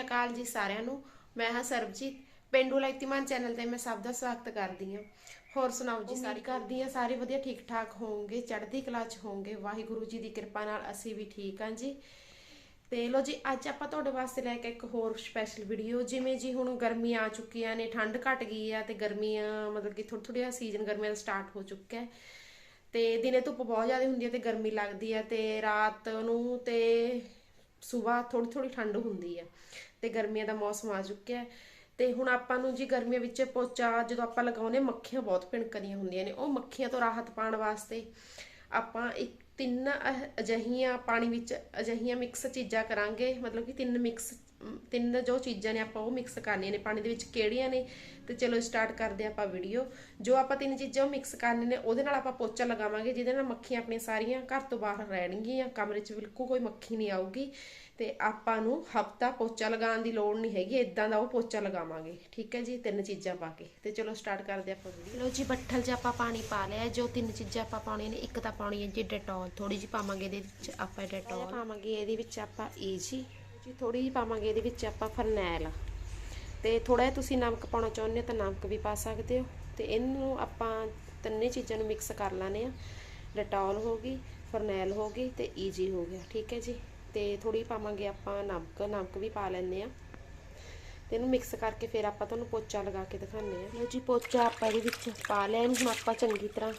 ਅਕਾਲ ਜੀ ਸਾਰਿਆਂ ਨੂੰ। ਮੈਂ ਹਾਂ ਸਰਬਜੀਤ। ਪਿੰਡੂ ਲਾਈਤੀਮਾਨ ਚੈਨਲ ਤੇ ਮੈਂ ਸਭ ਦਾ ਸਵਾਗਤ ਕਰਦੀ ਹਾਂ। ਹੋਰ ਸੁਣਾਓ ਜੀ ਸਾਰੀ ਕਰਦੀ ਹਾਂ ਸਾਰੇ ਵਧੀਆ ਠੀਕ ਠਾਕ ਹੋਵੋਗੇ? ਚੜ੍ਹਦੀ ਕਲਾ ਚ ਹੋਵੋਗੇ? ਵਾਹਿਗੁਰੂ ਜੀ ਦੀ ਕਿਰਪਾ ਨਾਲ ਅਸੀਂ ਵੀ ਠੀਕ ਹਾਂ ਜੀ। ਤੇ ਲੋ ਜੀ ਅੱਜ ਆਪਾਂ ਤੁਹਾਡੇ ਵਾਸਤੇ ਲੈ ਕੇ ਇੱਕ ਹੋਰ ਸਪੈਸ਼ਲ ਵੀਡੀਓ ਜਿਵੇਂ ਜੀ ਹੁਣ ਗਰਮੀ ਆ ਚੁੱਕੀਆਂ ਨੇ ਠੰਡ ਘਟ ਗਈ ਆ ਤੇ ਗਰਮੀਆਂ ਮਤਲਬ ਕਿ ਥੋੜਾ ਥੋੜਾ ਸੀਜ਼ਨ ਗਰਮੀਆਂ ਦਾ ਸਟਾਰਟ ਹੋ ਚੁੱਕਾ ਹੈ। ਤੇ ਦਿਨੇ ਧੁੱਪ ਬਹੁਤ ਜ਼ਿਆਦਾ ਹੁੰਦੀ ਹੈ ਤੇ ਗਰਮੀ ਲੱਗਦੀ ਹੈ ਤੇ ਰਾਤ ਨੂੰ ਤੇ ਸਵੇਰ ਥੋੜੀ ਥੋੜੀ ਠੰਡ ਹੁੰਦੀ ਹੈ ਤੇ ਗਰਮੀਆਂ ਦਾ ਮੌਸਮ ਆ ਚੁੱਕਿਆ ਹੈ। ਤੇ ਹੁਣ ਆਪਾਂ ਨੂੰ ਜੀ ਗਰਮੀਆਂ ਵਿੱਚ ਪੋਚਾ ਜਦੋਂ ਆਪਾਂ ਲਗਾਉਨੇ ਮੱਖੀਆਂ ਬਹੁਤ ਭਿਣਕਦੀਆਂ ਹੁੰਦੀਆਂ ਨੇ। ਉਹ ਮੱਖੀਆਂ ਤੋਂ ਰਾਹਤ ਪਾਉਣ ਵਾਸਤੇ ਆਪਾਂ ਇੱਕ ਤਿੰਨ ਅਹ ਅਜਿਹੀਆਂ ਪਾਣੀ ਵਿੱਚ ਅਜਿਹੀਆਂ ਮਿਕਸ ਚੀਜ਼ਾਂ ਕਰਾਂਗੇ। ਮਤਲਬ ਕਿ ਤਿੰਨ ਮਿਕਸ ਤਿੰਨ ਜੋ ਚੀਜ਼ਾਂ ਨੇ ਆਪਾਂ ਉਹ ਮਿਕਸ ਕਰਨੀਆਂ ਨੇ ਪਾਣੀ ਦੇ ਵਿੱਚ ਕਿਹੜੀਆਂ ਨੇ ਤੇ ਚਲੋ ਸਟਾਰਟ ਕਰਦੇ ਆਪਾਂ ਵੀਡੀਓ ਜੋ ਆਪਾਂ ਤਿੰਨ ਚੀਜ਼ਾਂ ਉਹ ਮਿਕਸ ਕਰਨੇ ਨੇ ਉਹਦੇ ਨਾਲ ਆਪਾਂ ਪੋਚਾ ਲਗਾਵਾਂਗੇ ਜਿਹਦੇ ਨਾਲ ਮੱਖੀਆਂ ਆਪਣੀਆਂ ਸਾਰੀਆਂ ਘਰ ਤੋਂ ਬਾਹਰ ਰਹਿਣਗੀਆਂ ਕਮਰੇ 'ਚ ਬਿਲਕੁਲ ਕੋਈ ਮੱਖੀ ਨਹੀਂ ਆਊਗੀ। ਤੇ ਆਪਾਂ ਨੂੰ ਹਫਤਾ ਪੋਚਾ ਲਗਾਉਣ ਦੀ ਲੋੜ ਨਹੀਂ ਹੈਗੀ ਇਦਾਂ ਦਾ ਉਹ ਪੋਚਾ ਲਗਾਵਾਂਗੇ ਠੀਕ ਹੈ ਜੀ? ਤਿੰਨ ਚੀਜ਼ਾਂ ਪਾ ਕੇ। ਤੇ ਚਲੋ ਸਟਾਰਟ ਕਰਦੇ ਆਪਾਂ ਵੀਡੀਓ ਲੋ ਜੀ ਬੱਠਲ 'ਚ ਆਪਾਂ ਪਾਣੀ ਪਾ ਲਿਆ ਜੋ ਤਿੰਨ ਚੀਜ਼ਾਂ ਆਪਾਂ ਪਾਉਣੀਆਂ ਨੇ ਇੱਕ ਤਾਂ ਪਾਉਣੀ ਹੈ ਜੀ ਡੈਟੋਲ ਥੋੜੀ ਜਿਹੀ ਪਾਵਾਂਗੇ ਇਹਦੇ ਵਿੱਚ ਆਪਾਂ ਡੈਟੋਲ ਪਾਵਾਂਗੇ ਇਹਦੇ ਵਿੱਚ ਆਪਾਂ ਈਜੀ ਜੀ ਥੋੜੀ ਜਿਹੀ ਪਾਵਾਂਗੇ ਇਹਦੇ ਵਿੱਚ ਆਪਾਂ ਫਰਨੈਲ। ਤੇ ਥੋੜਾ ਜਿਹਾ ਤੁਸੀਂ ਨਮਕ ਪਾਉਣਾ ਚਾਹੁੰਦੇ ਹੋ ਤਾਂ ਨਮਕ ਵੀ ਪਾ ਸਕਦੇ ਹੋ। ਤੇ ਇਹਨੂੰ ਆਪਾਂ ਤਿੰਨੇ ਚੀਜ਼ਾਂ ਨੂੰ ਮਿਕਸ ਕਰ ਲਾਣੇ ਆ ਡੈਟੋਲ ਹੋ ਗਈ, ਫਰਨੈਲ ਹੋ ਗਈ ਤੇ ਈਜੀ ਹੋ ਗਿਆ, ਠੀਕ ਹੈ ਜੀ। ਤੇ ਥੋੜੀ ਪਾਵਾਂਗੇ ਆਪਾਂ ਨਮਕ ਨਮਕ ਵੀ ਪਾ ਲੈਣੇ ਆ ਤੇ ਇਹਨੂੰ ਮਿਕਸ ਕਰਕੇ ਫਿਰ ਆਪਾਂ ਤੁਹਾਨੂੰ ਪੋਚਾ ਲਗਾ ਕੇ ਦਿਖਾਉਂਦੇ ਆ ਲਓ ਜੀ, ਪੋਚਾ ਆਪਾਂ ਇਹਦੇ ਵਿੱਚ ਪਾ ਲਿਆ, ਇਹਨੂੰ ਆਪਾਂ ਚੰਗੀ ਤਰ੍ਹਾਂ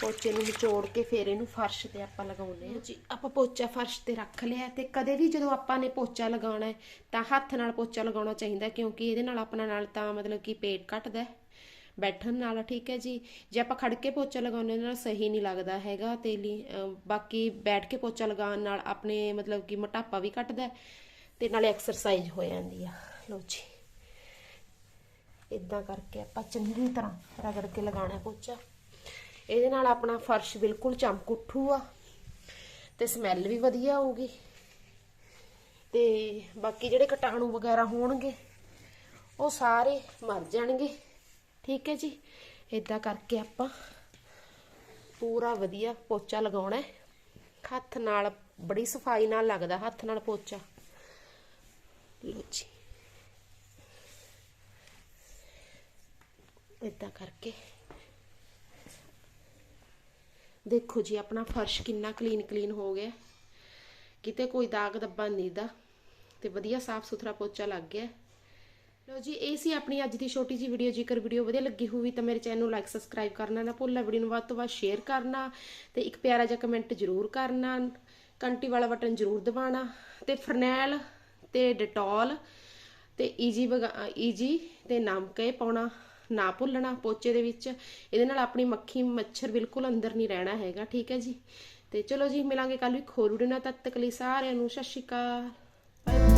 ਪੋਚੇ ਨੂੰ ਨਿਚੋੜ ਕੇ ਫਿਰ ਇਹਨੂੰ ਫਰਸ਼ ਤੇ ਆਪਾਂ ਲਗਾਉਨੇ ਆ ਜੀ ਆਪਾਂ ਪੋਚਾ ਫਰਸ਼ ਤੇ ਰੱਖ ਲਿਆ ਤੇ ਕਦੇ ਵੀ ਜਦੋਂ ਆਪਾਂ ਨੇ ਪੋਚਾ ਲਗਾਉਣਾ ਹੈ ਤਾਂ ਹੱਥ ਨਾਲ ਪੋਚਾ ਲਗਾਉਣਾ ਚਾਹੀਦਾ ਕਿਉਂਕਿ ਇਹਦੇ ਨਾਲ ਆਪਣਾ ਨਾਲ ਤਾਂ ਮਤਲਬ ਕਿ ਪੇਟ ਘਟਦਾ ਬੈਠਣ ਨਾਲ ਠੀਕ ਹੈ ਜੀ। ਜੇ ਆਪਾਂ ਖੜ ਕੇ ਪੋਚਾ ਲਗਾਉਂਦੇ ਨਾਲ ਸਹੀ ਨਹੀਂ ਲੱਗਦਾ ਹੈਗਾ ਤੇ ਲਈ ਬਾਕੀ ਬੈਠ ਕੇ ਪੋਚਾ ਲਗਾਉਣ ਨਾਲ ਆਪਣੇ ਮਤਲਬ ਕਿ ਮੋਟਾਪਾ ਵੀ ਘਟਦਾ ਹੈ ਤੇ ਨਾਲੇ ਐਕਸਰਸਾਈਜ਼ ਹੋ ਜਾਂਦੀ ਆ। ਲਓ ਜੀ। ਇਦਾਂ ਕਰਕੇ ਆਪਾਂ ਚੰਗੀ ਤਰ੍ਹਾਂ ਰਗੜ ਕੇ ਲਗਾਉਣਾ ਪੋਚਾ। ਇਹਦੇ ਨਾਲ ਆਪਣਾ ਫਰਸ਼ ਬਿਲਕੁਲ ਚਮਕ ਉੱਠੂਗਾ ਤੇ ਸਮੈਲ ਵੀ ਵਧੀਆ ਆਊਗੀ। ਤੇ ਬਾਕੀ ਜਿਹੜੇ ਕੀਟਾਣੂ ਵਗੈਰਾ ਹੋਣਗੇ, ਉਹ ਸਾਰੇ ਮਰ ਜਾਣਗੇ। ਠੀਕ ਹੈ ਜੀ? ਇਦਾਂ ਕਰਕੇ ਆਪਾਂ ਪੂਰਾ ਵਧੀਆ ਪੋਚਾ ਲਗਾਉਣਾ ਹੈ। ਹੱਥ ਨਾਲ, ਬੜੀ ਸਫ਼ਾਈ ਨਾਲ ਲੱਗਦਾ ਹੱਥ ਨਾਲ ਪੋਚਾ। ਲੋ ਜੀ। ਇਦਾਂ ਕਰਕੇ ਦੇਖੋ ਜੀ, ਆਪਣਾ ਫਰਸ਼ ਕਿੰਨਾ ਕਲੀਨ ਕਲੀਨ ਹੋ ਗਿਆ। ਕਿਤੇ ਕੋਈ ਦਾਗ ਦੱਬਾ ਨਹੀਂ ਦਾ। ਤੇ ਵਧੀਆ ਸਾਫ਼ ਸੁਥਰਾ ਪੋਚਾ ਲੱਗ ਗਿਆ। ਲੋ ਜੀ, ਇਹ ਸੀ ਆਪਣੀ ਅੱਜ ਦੀ ਛੋਟੀ ਜੀ ਵੀਡੀਓ ਜੇਕਰ ਵੀਡੀਓ ਵਧੀਆ ਲੱਗੀ ਹੋਵੇ ਤਾਂ ਮੇਰੇ ਚੈਨਲ ਨੂੰ ਲਾਈਕ ਸਬਸਕ੍ਰਾਈਬ ਕਰਨਾ ਨਾ ਭੁੱਲਣਾ। ਵੀਡੀਓ ਨੂੰ ਵੱਧ ਤੋਂ ਵੱਧ ਸ਼ੇਅਰ ਕਰਨਾ ਤੇ ਇੱਕ ਪਿਆਰਾ ਜਿਹਾ ਕਮੈਂਟ ਜ਼ਰੂਰ ਕਰਨਾ। ਕੰਟੀ ਵਾਲਾ ਬਟਨ ਜ਼ਰੂਰ ਦਬਾਉਣਾ। ਤੇ ਫਰਨੈਲ ਤੇ ਡਟੋਲ ਤੇ ਈਜੀ ਈਜੀ ਤੇ ਨਮਕ ਇਹ ਪਾਉਣਾ। ਨਾ ਭੁੱਲਣਾ ਪੋਚੇ ਦੇ ਵਿੱਚ। ਇਹਦੇ ਨਾਲ ਆਪਣੀ ਮੱਖੀ ਮੱਛਰ ਬਿਲਕੁਲ ਅੰਦਰ ਨਹੀਂ ਰਹਿਣਾ ਹੈਗਾ, ਠੀਕ ਹੈ ਜੀ? ਤੇ ਚਲੋ ਜੀ, ਮਿਲਾਂਗੇ ਕੱਲ ਵੀ ਹੋਰ ਵੀਡੀਓ ਨਾਲ। ਤਦ ਤੱਕ ਲਈ ਸਾਰਿਆਂ ਨੂੰ ਸਤਿ ਸ਼੍ਰੀ ਅਕਾਲ।